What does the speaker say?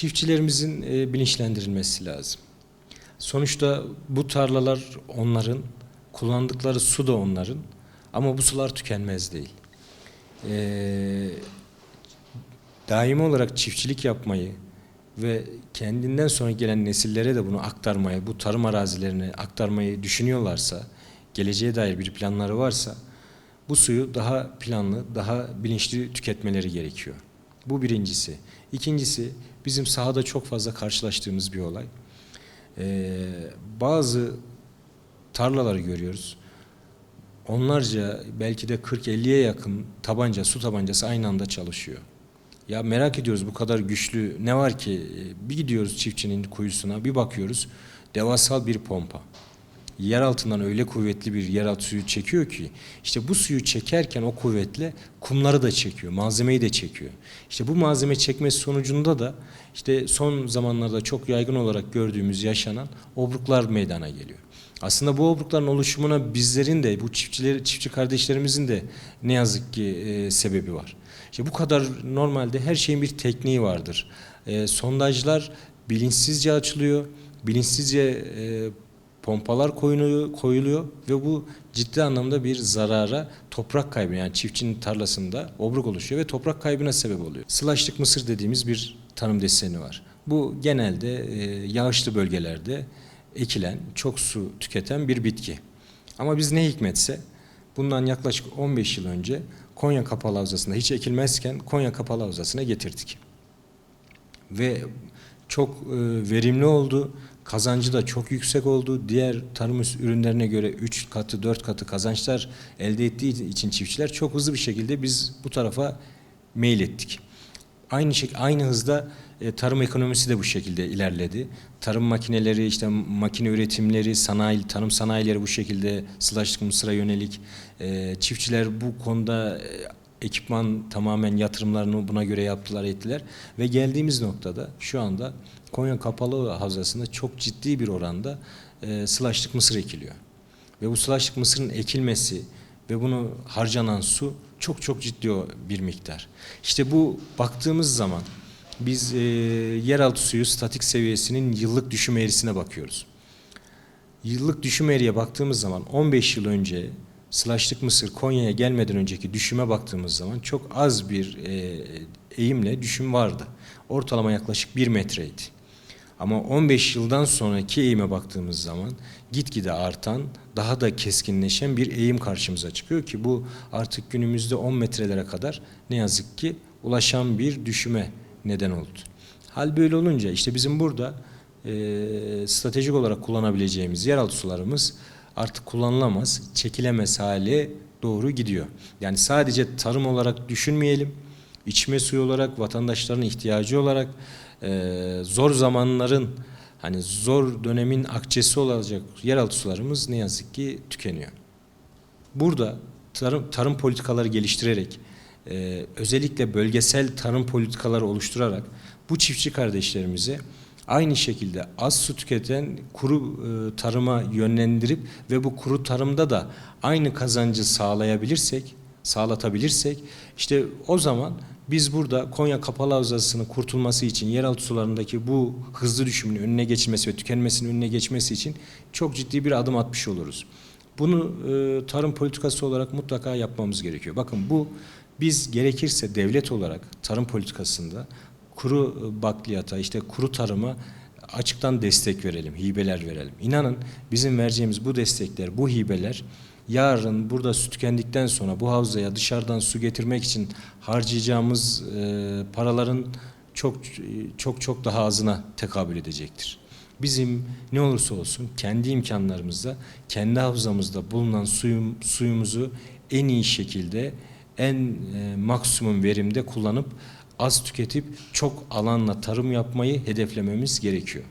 Çiftçilerimizin e, bilinçlendirilmesi lazım. Sonuçta bu tarlalar onların, kullandıkları su da onların ama bu sular tükenmez değil. Ee, daimi olarak çiftçilik yapmayı ve kendinden sonra gelen nesillere de bunu aktarmayı, bu tarım arazilerine aktarmayı düşünüyorlarsa, geleceğe dair bir planları varsa bu suyu daha planlı, daha bilinçli tüketmeleri gerekiyor. Bu birincisi. İkincisi bizim sahada çok fazla karşılaştığımız bir olay. Ee, bazı tarlaları görüyoruz. Onlarca belki de 40-50'ye yakın tabanca, su tabancası aynı anda çalışıyor. Ya merak ediyoruz bu kadar güçlü ne var ki? Ee, Bir gidiyoruz çiftçinin kuyusuna bir bakıyoruz devasal bir pompa. Yer altından öyle kuvvetli bir yeraltı suyu çekiyor ki işte bu suyu çekerken o kuvvetle kumları da çekiyor, malzemeyi de çekiyor. İşte bu malzeme çekmesi sonucunda da işte son zamanlarda çok yaygın olarak gördüğümüz yaşanan obruklar meydana geliyor. Aslında bu obrukların oluşumuna bizlerin de bu çiftçileri çiftçi kardeşlerimizin de ne yazık ki e, sebebi var. İşte bu kadar normalde her şeyin bir tekniği vardır. E, sondajlar bilinçsizce açılıyor, bilinçsizce e, pompalar koyuluyor, koyuluyor ve bu ciddi anlamda bir zarara toprak kaybı yani çiftçinin tarlasında obruk oluşuyor ve toprak kaybına sebep oluyor. Sılaşlık mısır dediğimiz bir tanım deseni var. Bu genelde e, yağışlı bölgelerde ekilen, çok su tüketen bir bitki. Ama biz ne hikmetse bundan yaklaşık 15 yıl önce Konya Kapalı Havzası'nda hiç ekilmezken Konya Kapalı Havzası'na getirdik. Ve çok e, verimli oldu. Kazancı da çok yüksek oldu. Diğer tarım ürünlerine göre 3 katı 4 katı kazançlar elde ettiği için çiftçiler çok hızlı bir şekilde biz bu tarafa mail ettik. Aynı şey, aynı hızda e, tarım ekonomisi de bu şekilde ilerledi. Tarım makineleri, işte makine üretimleri, sanayi, tarım sanayileri bu şekilde sılaşlık mısıra yönelik. E, çiftçiler bu konuda e, ekipman tamamen yatırımlarını buna göre yaptılar ettiler ve geldiğimiz noktada şu anda Konya Kapalı Havzası'nda çok ciddi bir oranda e, sılaşlık mısır ekiliyor. Ve bu sılaşlık mısırın ekilmesi ve bunu harcanan su çok çok ciddi bir miktar. İşte bu baktığımız zaman biz e, yeraltı suyu statik seviyesinin yıllık düşüm eğrisine bakıyoruz. Yıllık düşüm eğriye baktığımız zaman 15 yıl önce Sılaşlık Mısır Konya'ya gelmeden önceki düşüme baktığımız zaman çok az bir e, eğimle düşüm vardı. Ortalama yaklaşık 1 metreydi. Ama 15 yıldan sonraki eğime baktığımız zaman gitgide artan, daha da keskinleşen bir eğim karşımıza çıkıyor ki bu artık günümüzde 10 metrelere kadar ne yazık ki ulaşan bir düşüme neden oldu. Hal böyle olunca işte bizim burada e, stratejik olarak kullanabileceğimiz yeraltı sularımız artık kullanılamaz, çekilemez hale doğru gidiyor. Yani sadece tarım olarak düşünmeyelim, içme suyu olarak, vatandaşların ihtiyacı olarak e, zor zamanların hani zor dönemin akçesi olacak yeraltı sularımız ne yazık ki tükeniyor. Burada tarım, tarım politikaları geliştirerek, e, özellikle bölgesel tarım politikaları oluşturarak bu çiftçi kardeşlerimize aynı şekilde az su tüketen kuru e, tarıma yönlendirip ve bu kuru tarımda da aynı kazancı sağlayabilirsek, sağlatabilirsek işte o zaman biz burada Konya Kapalı Havzası'nın kurtulması için yeraltı sularındaki bu hızlı düşümün önüne geçilmesi ve tükenmesinin önüne geçmesi için çok ciddi bir adım atmış oluruz. Bunu e, tarım politikası olarak mutlaka yapmamız gerekiyor. Bakın bu biz gerekirse devlet olarak tarım politikasında kuru bakliyata, işte kuru tarıma açıktan destek verelim, hibeler verelim. İnanın bizim vereceğimiz bu destekler, bu hibeler yarın burada su tükendikten sonra bu havzaya dışarıdan su getirmek için harcayacağımız e, paraların çok çok çok daha azına tekabül edecektir. Bizim ne olursa olsun kendi imkanlarımızda, kendi havzamızda bulunan suyum, suyumuzu en iyi şekilde, en e, maksimum verimde kullanıp az tüketip çok alanla tarım yapmayı hedeflememiz gerekiyor.